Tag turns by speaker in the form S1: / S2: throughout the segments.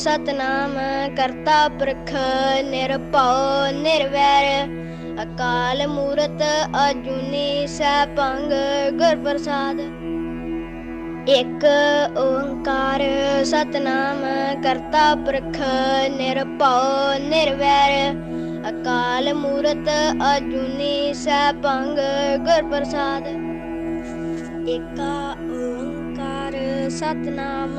S1: ਸਤਨਾਮ, ਕਰਤਾ ਪੁਰਖ ਨਿਰਭਉ, ਨਿਰਵੈਰ। ਅਕਾਲ ਮੂਰਤ ਅਜੂਨੀ ਸੈਭੰਗ ਗੁਰ ਪ੍ਰਸਾਦ। ਇਕ ਓੰਕਾਰ ਸਤਨਾਮ, ਕਰਤਾ ਪੁਰਖ ਨਿਰਭਉ, ਨਿਰਵੈਰ। ਅਕਾਲ ਮੂਰਤ ਅਜੂਨੀ ਸੈਭੰਗ ਗੁਰ ਪ੍ਰਸਾਦ। ਏਕਾ ਓੰਕਾਰ ਸਤਨਾਮ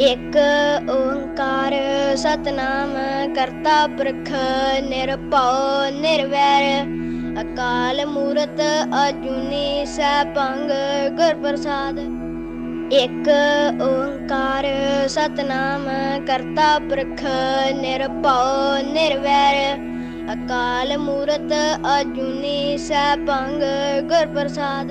S1: ਇਕ ਓੰਕਾਰ ਸਤਨਾਮ, ਕਰਤਾ ਪੁਰਖ ਨਿਰਭਉ, ਨਿਰਵੈਰ। ਅਕਾਲ ਮੂਰਤ ਅਜੂਨੀ ਸੈਭੰ ਗੁਰ ਪ੍ਰਸਾਦ ਇਕ ਓੰਕਾਰ ਸਤਨਾਮ, ਕਰਤਾ ਪੁਰਖ ਨਿਰਭਉ, ਨਿਰਵੈਰ। ਅਕਾਲ ਮੂਰਤ ਅਜੂਨੀ ਸੈਭੰ ਗੁਰ ਪ੍ਰਸਾਦ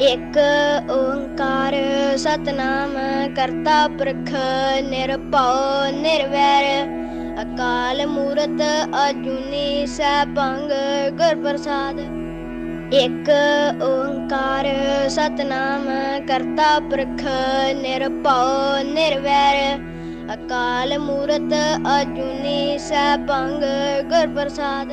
S1: ਇਕ ਓੰਕਾਰ ਸਤਨਾਮ, ਕਰਤਾ ਪੁਰਖ ਨਿਰਭਉ, ਨਿਰਵੈਰ। ਅਕਾਲ ਮੂਰਤ ਅਜੂਨੀ ਸੈਭੰ ਗੁਰ ਪ੍ਰਸਾਦ। ਇਕ ਓੰਕਾਰ ਸਤਨਾਮ, ਕਰਤਾ ਪੁਰਖ ਨਿਰਭਉ, ਨਿਰਵੈਰ। ਅਕਾਲ ਮੂਰਤ ਅਜੂਨੀ ਸੈਭੰ ਗੁਰ ਪ੍ਰਸਾਦ।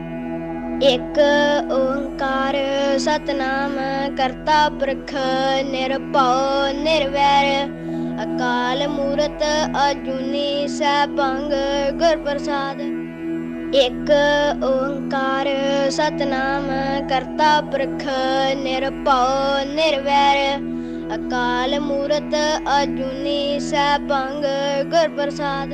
S1: ਇਕ ਓੰਕਾਰ ਸਤਨਾਮ, ਕਰਤਾ ਪੁਰਖ ਨਿਰਭਉ, ਨਿਰਵੈਰ। ਅਕਾਲ ਮੂਰਤ ਅਜੂਨੀ ਸੈਭੰਗ ਗੁਰ ਪ੍ਰਸਾਦ। ਇਕ ਓੰਕਾਰ ਸਤਨਾਮ, ਕਰਤਾ ਪੁਰਖ ਨਿਰਭਉ, ਨਿਰਵੈਰ। ਅਕਾਲ ਮੂਰਤ ਅਜੂਨੀ ਸੈਭੰਗ ਗੁਰ ਪ੍ਰਸਾਦ।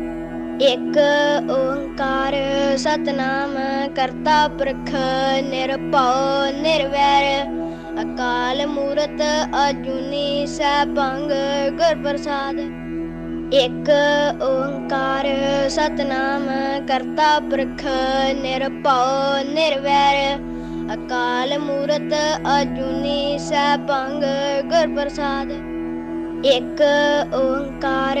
S1: ਇੱਕ ਓੰਕਾਰ ਸਤਨਾਮ, ਕਰਤਾ ਪੁਰਖ ਨਿਰਭਉ, ਨਿਰਵੈਰ। ਅਕਾਲ ਮੂਰਤ ਅਜੂਨੀ ਸੈਭੰਗ ਗੁਰ ਪ੍ਰਸਾਦ। ਇੱਕ ਓੰਕਾਰ ਸਤਨਾਮ, ਕਰਤਾ ਪੁਰਖ ਨਿਰਭਉ, ਨਿਰਵੈਰ। ਅਕਾਲ ਮੂਰਤ ਅਜੂਨੀ ਸੈਭੰਗ ਗੁਰ ਪ੍ਰਸਾਦ। ਇੱਕ ਓੰਕਾਰ